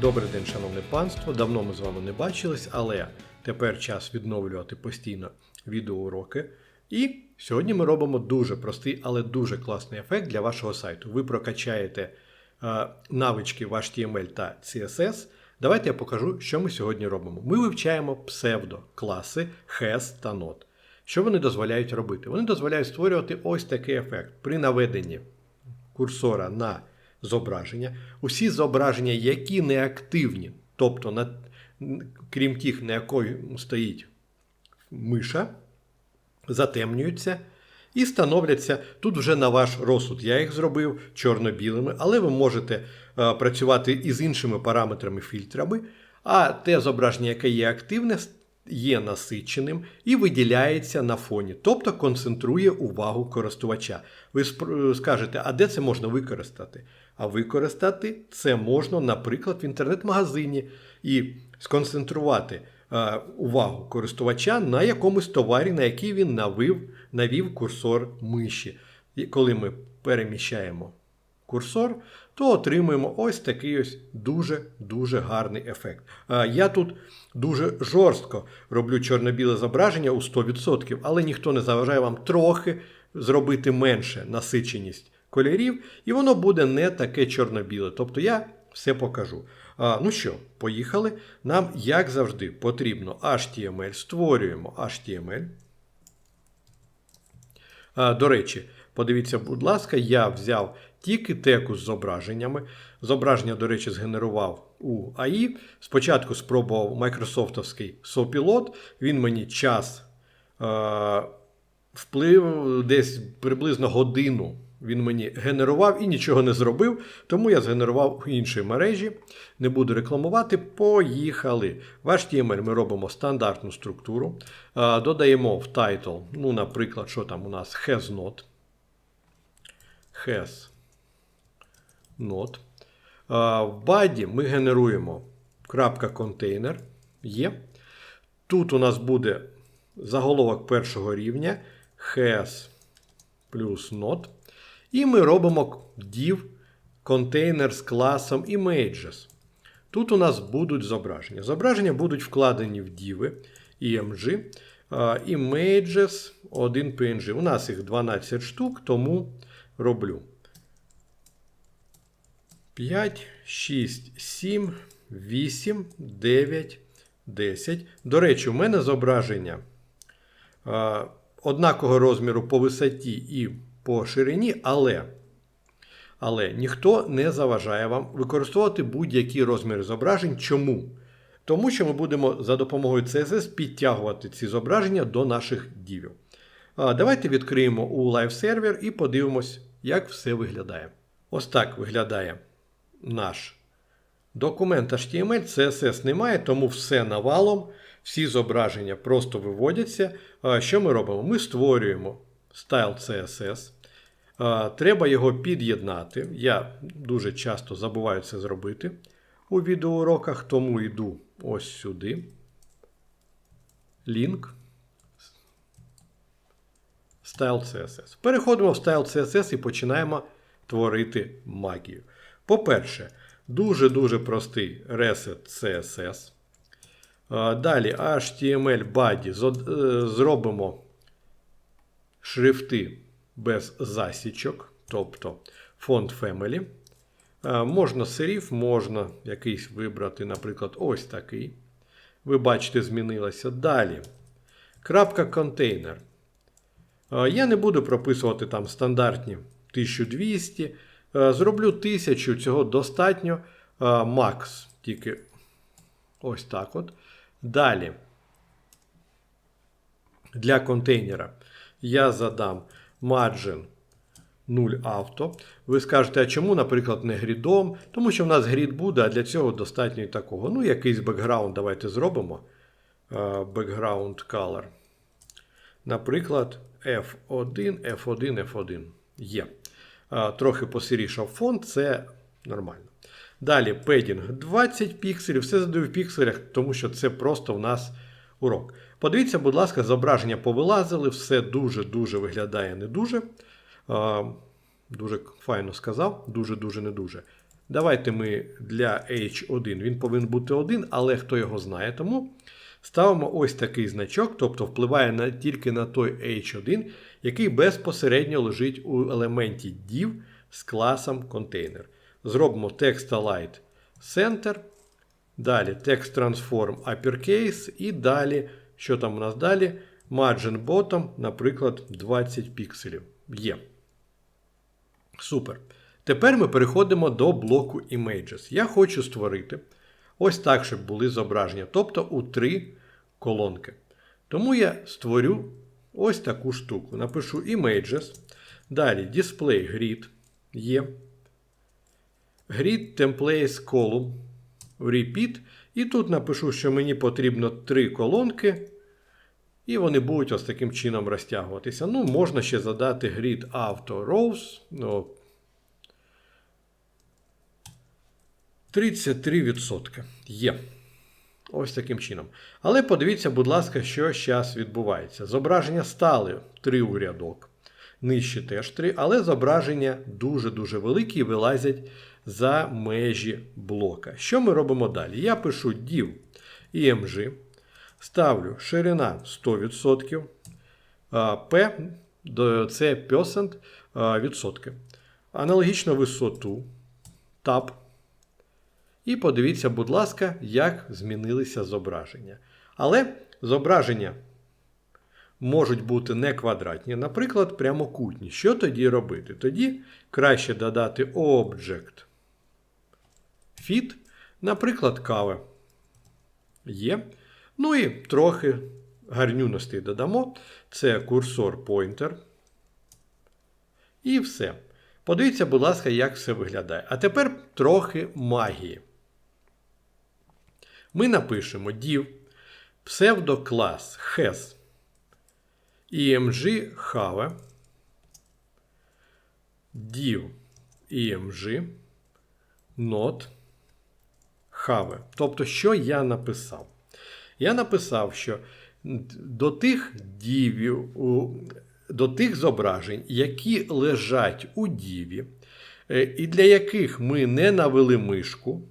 Добрий день, шановне панство. Давно ми з вами не бачились, але тепер час відновлювати постійно відеоуроки. І сьогодні ми робимо дуже простий, але дуже класний ефект для вашого сайту. Ви прокачаєте е, навички в HTML та CSS. Давайте я покажу, що ми сьогодні робимо. Ми вивчаємо псевдокласи has та not. Що вони дозволяють робити? Вони дозволяють створювати ось такий ефект при наведенні курсора на зображення. Усі зображення, які не активні, тобто, на, крім тих, на якої стоїть миша, затемнюються і становляться тут вже на ваш розсуд. Я їх зробив чорно-білими, але ви можете е, працювати із іншими параметрами фільтрами. А те зображення, яке є активне, є насиченим і виділяється на фоні, тобто концентрує увагу користувача. Ви скажете, а де це можна використати? А використати це можна, наприклад, в інтернет-магазині і сконцентрувати е, увагу користувача на якомусь товарі, на який він навив, навів курсор миші. І коли ми переміщаємо курсор, то отримуємо ось такий ось дуже-дуже гарний ефект. А Я тут дуже жорстко роблю чорно-біле зображення у 100%, але ніхто не заважає вам трохи зробити менше насиченість кольорів, і воно буде не таке чорно-біле. Тобто я все покажу. А, Ну що, поїхали. Нам, як завжди, потрібно HTML. Створюємо HTML. А, До речі, подивіться, будь ласка, я взяв тільки теку з зображеннями. Зображення, до речі, згенерував у AI. Спочатку спробував майкрософтовський Sopilot. Він мені час вплив десь приблизно годину. Він мені генерував і нічого не зробив, тому я згенерував у іншій мережі. Не буду рекламувати. Поїхали. В HTML ми робимо стандартну структуру. Додаємо в title, ну, наприклад, що там у нас has not. Has not. В баді ми генеруємо крапка контейнер. Є. Тут у нас буде заголовок першого рівня has плюс not. І ми робимо div контейнер з класом images. Тут у нас будуть зображення. Зображення будуть вкладені в діви img. Images 1 PNG. У нас їх 12 штук, тому роблю 5, 6, 7, 8, 9, 10. До речі, у мене зображення однакового розміру по висоті і по ширині, але але ніхто не заважає вам використовувати будь-які розміри зображень. Чому? Тому що ми будемо за допомогою CSS підтягувати ці зображення до наших дівів. Давайте відкриємо у Live Server і подивимось, як все виглядає. Ось так виглядає наш документ HTML, CSS немає, тому все навалом, всі зображення просто виводяться. Що ми робимо? Ми створюємо стайл CSS. Треба його під'єднати. Я дуже часто забуваю це зробити у відеоуроках, тому йду ось сюди. Лінк. Style CSS. Переходимо в Style CSS і починаємо творити магію. По-перше, дуже-дуже простий Reset CSS. Далі HTML body е, зробимо шрифти без засічок, тобто фонд Family. Можна сериф, можна якийсь вибрати, наприклад, ось такий. Ви бачите, змінилося. Далі. Крапка контейнер. Я не буду прописувати там стандартні 1200. Зроблю 1000, цього достатньо. Макс. Тільки ось так от. Далі. Для контейнера я задам margin 0 авто. Ви скажете, а чому, наприклад, не грідом? Тому що в нас грід буде, а для цього достатньо і такого. Ну, якийсь бекграунд давайте зробимо. Background color. Наприклад, F1, F1, F1 є. Трохи посирішав фон, це нормально. Далі педінг 20 пікселів, все задаю в пікселях, тому що це просто в нас урок. Подивіться, будь ласка, зображення повилазили, все дуже-дуже виглядає не дуже. Дуже файно сказав, дуже-дуже не дуже. Давайте ми для H1, він повинен бути 1, але хто його знає, тому ставимо ось такий значок, тобто впливає на, тільки на той H1, який безпосередньо лежить у елементі div з класом контейнер. Зробимо TextAlight Center. Далі Text Transform Uppercase. І далі, що там у нас далі? Margin Bottom, наприклад, 20 пікселів. Є. Супер. Тепер ми переходимо до блоку Images. Я хочу створити ось так, щоб були зображення, тобто у три колонки. Тому я створю ось таку штуку. Напишу Images. Далі Display Grid є. Grid Templates Column. Repeat. І тут напишу, що мені потрібно три колонки. І вони будуть ось таким чином розтягуватися. Ну, можна ще задати Grid Auto Rows. Ну, 33% є. Ось таким чином. Але подивіться, будь ласка, що зараз відбувається. Зображення стали 3 у рядок. Нижче теж 3, але зображення дуже-дуже великі і вилазять за межі блока. Що ми робимо далі? Я пишу div img, ставлю ширина 100%, P це percent відсотки. Аналогічно висоту tab. І подивіться, будь ласка, як змінилися зображення. Але зображення можуть бути не квадратні, наприклад, прямокутні. Що тоді робити? Тоді краще додати Object Fit, наприклад, кава. Є. Ну і трохи гарнюностей додамо. Це курсор Pointer. І все. Подивіться, будь ласка, як все виглядає. А тепер трохи магії. Ми напишемо div псевдоклас has img have div img not have. Тобто, що я написав? Я написав, що до тих дівів, до тих зображень, які лежать у діві, і для яких ми не навели мишку,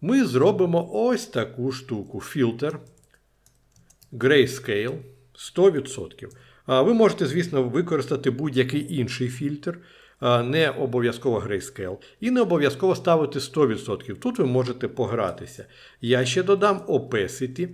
ми зробимо ось таку штуку: фільтр Grayscale 100%. Ви можете, звісно, використати будь-який інший фільтр, не обов'язково Grayscale. І не обов'язково ставити 100%. Тут ви можете погратися. Я ще додам Opacity,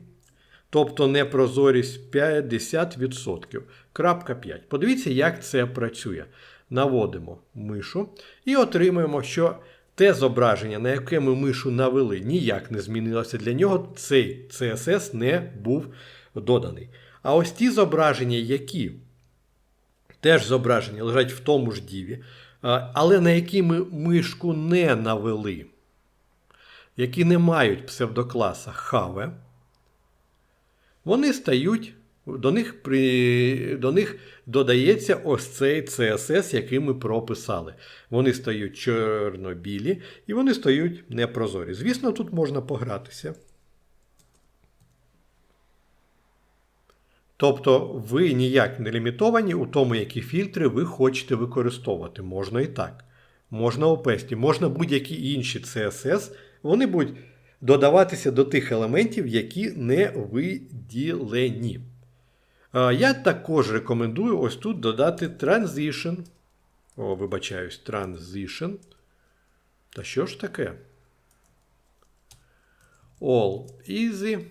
тобто непрозорість 50%. Крапка 5. Подивіться, як це працює. Наводимо мишу і отримуємо, що те зображення, на яке ми мишу навели, ніяк не змінилося. Для нього цей CSS не був доданий. А ось ті зображення, які теж зображення лежать в тому ж діві, але на які ми мишку не навели, які не мають псевдокласа have, вони стають до них при, до них додається ось цей CSS, який ми прописали. Вони стають чорно-білі і вони стають непрозорі. Звісно, тут можна погратися. Тобто ви ніяк не лімітовані у тому, які фільтри ви хочете використовувати. Можна і так. Можна опесті, можна будь-які інші CSS, вони будуть додаватися до тих елементів, які не виділені. Я також рекомендую ось тут додати Transition. О, вибачаюсь, Transition. Та що ж таке? All easy.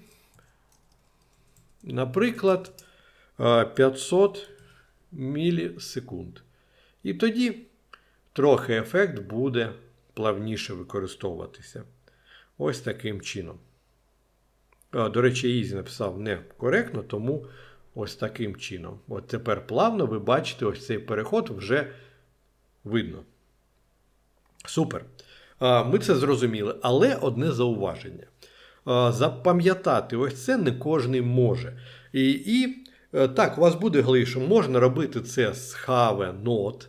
Наприклад, 500 мілісекунд. І тоді трохи ефект буде плавніше використовуватися. Ось таким чином. До речі, Easy написав некоректно, тому ось таким чином. От тепер плавно ви бачите, ось цей переход вже видно. Супер. Ми це зрозуміли, але одне зауваження. Запам'ятати ось це не кожен може. І і е, так, у вас буде глише, можна робити це з have not.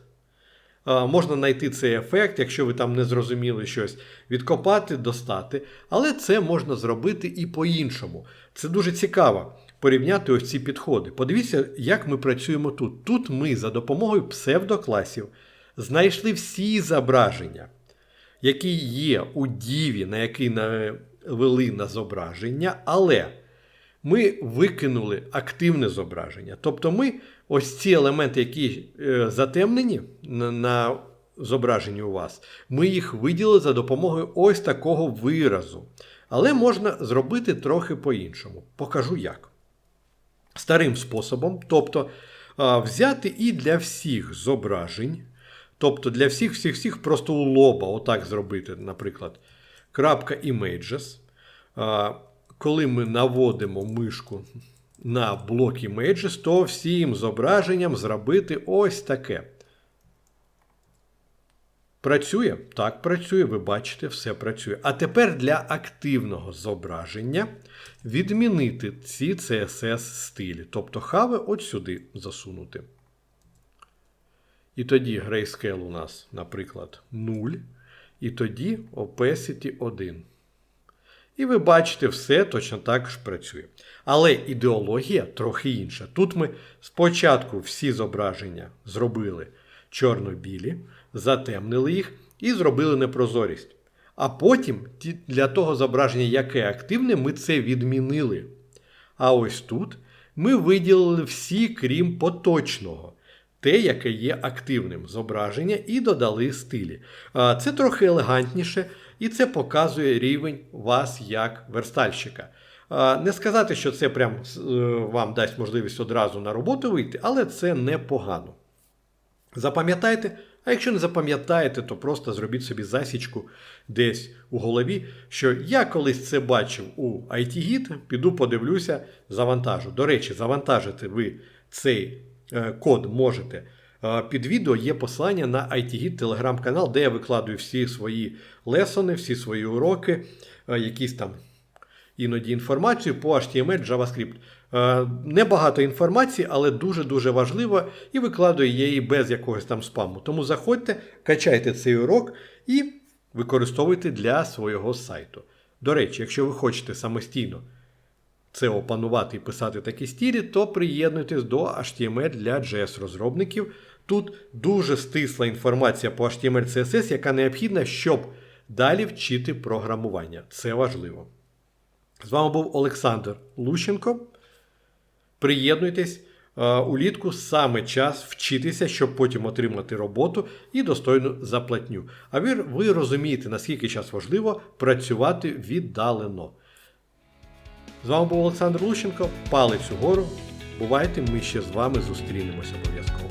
Можна знайти цей ефект, якщо ви там не зрозуміли щось, відкопати, достати. Але це можна зробити і по-іншому. Це дуже цікаво порівняти ось ці підходи. Подивіться, як ми працюємо тут. Тут ми за допомогою псевдокласів знайшли всі зображення, який є у діві, на який навели на зображення, але ми викинули активне зображення. Тобто ми ось ці елементи, які е, затемнені на, зображенні у вас, ми їх виділили за допомогою ось такого виразу. Але можна зробити трохи по-іншому. Покажу як. Старим способом, тобто взяти і для всіх зображень, тобто для всіх всіх всіх просто у лоба, отак зробити, наприклад, крапка images. Коли ми наводимо мишку на блок images, то всім зображенням зробити ось таке. Працює? Так, працює, ви бачите, все працює. А тепер для активного зображення відмінити ці CSS стилі. Тобто хави от сюди засунути. І тоді Grayscale у нас, наприклад, 0. І тоді Opacity 1. І ви бачите, все точно так ж працює. Але ідеологія трохи інша. Тут ми спочатку всі зображення зробили чорно-білі, затемнили їх і зробили непрозорість. А потім для того зображення, яке активне, ми це відмінили. А ось тут ми виділили всі, крім поточного. Те, яке є активним зображення, і додали стилі. Це трохи елегантніше, і це показує рівень вас як верстальщика. Не сказати, що це прям е, вам дасть можливість одразу на роботу вийти, але це непогано. Запам'ятайте, а якщо не запам'ятаєте, то просто зробіть собі засічку десь у голові, що я колись це бачив у IT-Git, піду подивлюся, завантажу. До речі, завантажити ви цей код можете. Е, Під відео є посилання на IT-Git телеграм-канал, де я викладую всі свої лесони, всі свої уроки, е, якісь там іноді інформацію по HTML, JavaScript. Е, Небагато інформації, але дуже-дуже важливо, і викладаю її без якогось там спаму. Тому заходьте, качайте цей урок і використовуйте для свого сайту. До речі, якщо ви хочете самостійно це опанувати і писати такі стілі, то приєднуйтесь до HTML для JS-розробників. Тут дуже стисла інформація по HTML CSS, яка необхідна, щоб далі вчити програмування. Це важливо. З вами був Олександр Лущенко. Приєднуйтесь улітку саме час вчитися, щоб потім отримати роботу і достойну заплатню. А ви, ви розумієте, наскільки час важливо працювати віддалено. З вами був Олександр Лущенко. Палець угору. Бувайте, ми ще з вами зустрінемося обов'язково.